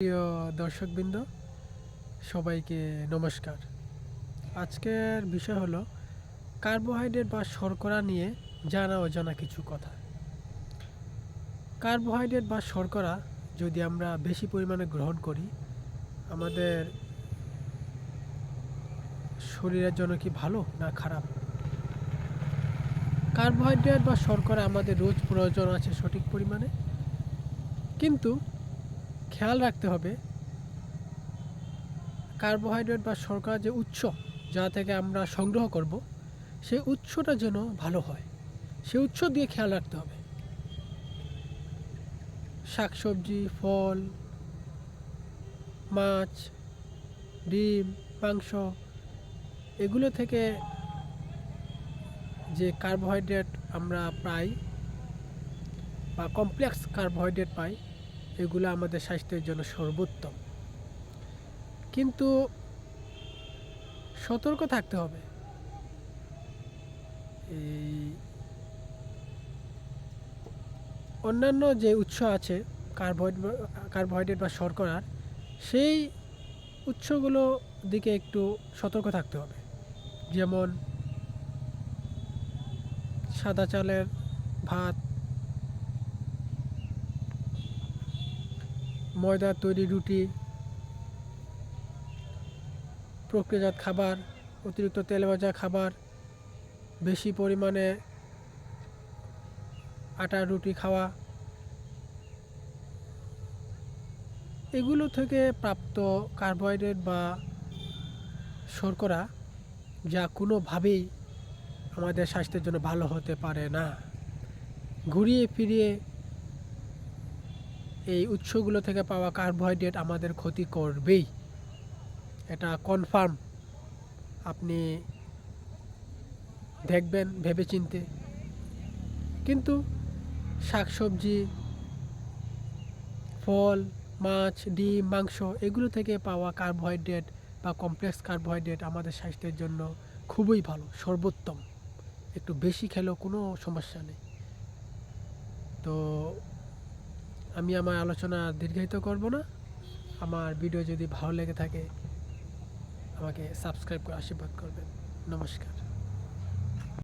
প্রিয় দর্শকবৃন্দ, সবাইকে নমস্কার। আজকের বিষয় হলো কার্বোহাইড্রেট বা শর্করা নিয়ে জানা অজানা কিছু কথা। কার্বোহাইড্রেট বা শর্করা যদি আমরা বেশি পরিমাণে গ্রহণ করি, আমাদের শরীরের জন্য কি ভালো না খারাপ? কার্বোহাইড্রেট বা শর্করা আমাদের রোজ প্রয়োজন আছে সঠিক পরিমাণে। কিন্তু খেয়াল রাখতে হবে, কার্বোহাইড্রেট বা শর্করা যে উৎস যা থেকে আমরা সংগ্রহ করব সেই উৎসটা যেন ভালো হয়। সেই উৎস দিয়ে খেয়াল রাখতে হবে। শাকসবজি, ফল, মাছ, ডিম, মাংস, এগুলো থেকে যে কার্বোহাইড্রেট আমরা পাই বা কমপ্লেক্স কার্বোহাইড্রেট পাই এগুলো আমাদের স্বাস্থ্যের জন্য সর্বোত্তম। কিন্তু সতর্ক থাকতে হবে। এই অন্যান্য যে উৎস আছে কার্বোহাইড্রেট কার্বোহাইড্রেট বা শর্করার সেই উৎসগুলো দিকে একটু সতর্ক থাকতে হবে। যেমন সাদা চালের ভাত ময়দার তৈরি রুটি, প্রক্রিয়াজাত খাবার, অতিরিক্ত তেল ভাজা খাবার, বেশি পরিমাণে আটার রুটি খাওয়া, এগুলো থেকে প্রাপ্ত কার্বোহাইড্রেট বা শর্করা যা কোনোভাবেই আমাদের স্বাস্থ্যের জন্য ভালো হতে পারে না। ঘুরিয়ে ফিরিয়ে এই উৎসগুলো থেকে পাওয়া কার্বোহাইড্রেট আমাদের ক্ষতি করবেই। এটা কনফার্ম আপনি দেখবেন, ভেবেচিন্তে। কিন্তু শাকসবজি, ফল, মাছ, ডিম, মাংস, এগুলো থেকে পাওয়া কার্বোহাইড্রেট বা কমপ্লেক্স কার্বোহাইড্রেট আমাদের স্বাস্থ্যের জন্য খুবই ভালো, সর্বোত্তম। একটু বেশি খেলেও কোনো সমস্যা নেই। তো আমি আমার আলোচনা দীর্ঘায়িত করব না। আমার ভিডিও যদি ভালো লেগে থাকে, আমাকে সাবস্ক্রাইব করে আশীর্বাদ করবেন। নমস্কার।